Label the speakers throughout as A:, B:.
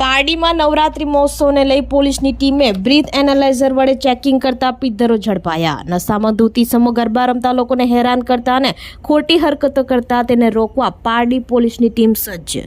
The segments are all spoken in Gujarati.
A: પારડીમાં નવરાત્રી મહોત્સવને લઈ પોલીસની ટીમે બ્રીથ એનાલાઇઝર વડે ચેકિંગ કરતા પિદ્ધરો ઝડપાયા. નશામાં ધૂતી સમો ગરબા રમતા લોકોને હેરાન કરતા અને ખોટી હરકતો કરતા તેને રોકવા પારડી પોલીસની ટીમ સજ્જ.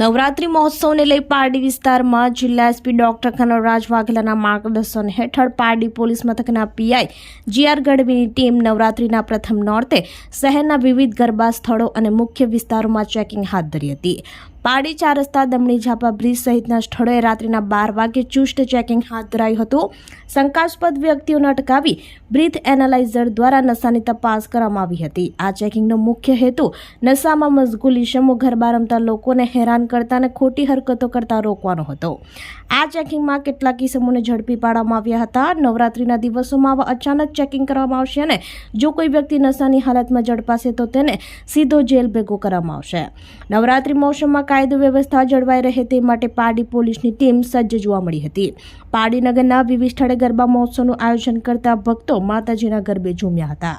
A: નવરાત્રી મહોત્સવને લઈ પારડી વિસ્તારમાં જિલ્લા એસપી ડોક્ટર કનરરાજ વાઘેલાના માર્ગદર્શન હેઠળ પારડી પોલીસ મથકના પીઆઈ જીઆર ગઢવીની ટીમ નવરાત્રીના પ્રથમ નોરતે શહેરના વિવિધ ગરબા સ્થળો અને મુખ્ય વિસ્તારોમાં ચેકિંગ હાથ ધરી હતી. પારડી ચાર રસ્તા દમણી ઝાપા બ્રિજ સહિતના સ્થળોએ રાત્રિના બાર વાગે ચુસ્ત ચેકિંગ હાથ ધરાયું હતું. શંકાસ્પદ વ્યક્તિઓને અટકાવી બ્રીથ એનાલાઇઝર દ્વારા નશાની તપાસ કરવામાં આવી હતી. આ ચેકિંગનો મુખ્ય હેતુ નશામાં મશગુલ ઇસમો ગરબા રમતા લોકોને હેરાન કરતા અને ખોટી હરકતો કરતા રોકવાનો હતો. આ ચેકિંગમાં કેટલાક ઇસમોને ઝડપી પાડવામાં આવ્યા હતા. નવરાત્રિના દિવસોમાં આવા અચાનક ચેકિંગ કરવામાં આવશે અને જો કોઈ વ્યક્તિ નશાની હાલતમાં ઝડપાશે તો તેને સીધો જેલ ભેગો કરવામાં આવશે. નવરાત્રિ મોસમમાં કાયદો વ્યવસ્થા જળવાઈ રહે તે માટે પારડી પોલીસની ટીમ સજ્જ જોવા મળી હતી. પારડી નગરના વિવિધ સ્થળે ગરબા મહોત્સવનું આયોજન કરતા ભક્તો માતાજીના ગરબે ઝૂમ્યા હતા.